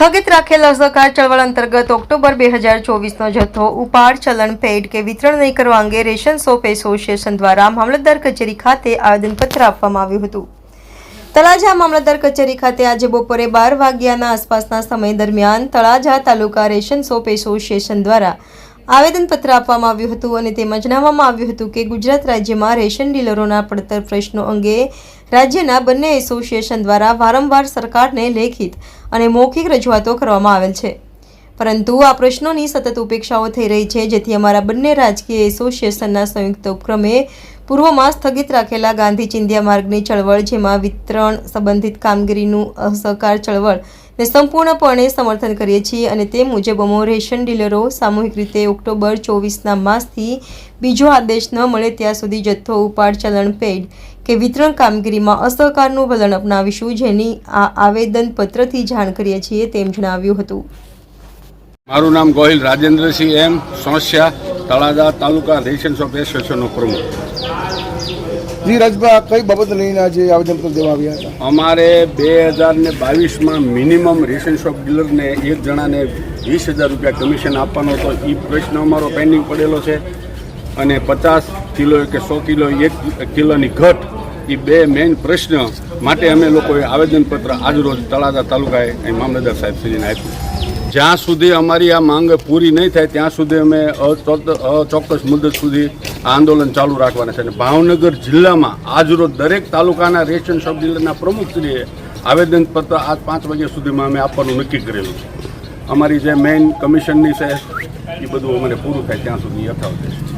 સ્થગિત રાખેલ અસહકાર ચળવળ અંતર્ગત ઓક્ટોબર બે હજાર ચોવીસનો જથ્થો, ઉપાડ, ચલણ, પેડ કે વિતરણ નહીં કરવા અંગે રેશન શોપ એસોસિએશન દ્વારા મામલતદાર કચેરી ખાતે આવેદનપત્ર આપવામાં આવ્યું હતું. તળાજા મામલતદાર કચેરી ખાતે આજે બપોરે બાર વાગ્યાના આસપાસના સમય દરમિયાન Talaja taluka ration shop association દ્વારા આવેદનપત્ર આપવામાં આવ્યું હતું અને તેમાં જણાવવામાં આવ્યું હતું કે ગુજરાત રાજ્યમાં રેશન ડીલરોના પડતર પ્રશ્નો અંગે રાજ્યના બંને એસોસિએશન દ્વારા વારંવાર સરકારને લેખિત અને મૌખિક રજૂઆતો કરવામાં આવેલ છે. પરંતુ આ પ્રશ્નોની સતત ઉપેક્ષાઓ થઈ રહી છે, જેથી અમારા બંને રાજકીય એસોસિએશનના સંયુક્ત ઉપક્રમે પૂર્વમાં સ્થગિત રાખેલા ગાંધી ચિંધ્યા માર્ગની ચળવળ, જેમાં વિતરણ સંબંધિત કામગીરીનું અસહકાર ચળવળ ને સંપૂર્ણપણે સમર્થન કરીએ છીએ અને તે મુજબ અમો રેશન ડીલરો સામૂહિક રીતે ઓક્ટોબર ચોવીસના માસથી બીજો આદેશ ન મળે ત્યાં સુધી જથ્થો, ઉપાડ, ચલણ, પેડ કે વિતરણ કામગીરીમાં અસહકારનું વલણ અપનાવીશું, જેની આ આવેદનપત્રથી જાણ કરીએ છીએ તેમ જણાવ્યું હતું. મારું નામ Gohil Rajendrasinh M Sonsiya Talaja taluka ration of એસોસિએશનનો પ્રમુખ. જી રાજભા કઈ બાબત લઈને આજે આવેદનપત્ર દેવા આવ્યા હતા? અમારે બે હજાર ને બાવીસમાં મિનિમમ રેશન શોપ ડીલરને એક જણાને વીસ હજાર રૂપિયા કમિશન આપવાનો હતો. એ પ્રશ્ન અમારો પેન્ડિંગ પડેલો છે અને પચાસ કિલો કે સો કિલો એક કિલોની ઘટ એ બે મેઇન પ્રશ્ન માટે અમે લોકોએ આવેદનપત્ર આજરોજ તળાજા તાલુકાએ મામલતદાર સાહેબ શ્રીને આપ્યું. જ્યાં સુધી અમારી આ માંગ પૂરી નહીં થાય, ત્યાં સુધી અમે અચોક્કસ મુદત સુધી આંદોલન ચાલુ રાખવાના છે. અને ભાવનગર જિલ્લામાં આજરોજ દરેક તાલુકાના રેશન સબ જિલ્લાના પ્રમુખશ્રીએ આવેદનપત્ર આજ પાંચ વાગ્યા સુધીમાં અમે આપવાનું નક્કી કરેલું છે. અમારી જે મેઇન કમિશનની છે, એ બધું અમને પૂરું થાય ત્યાં સુધી યથાવત રહેશે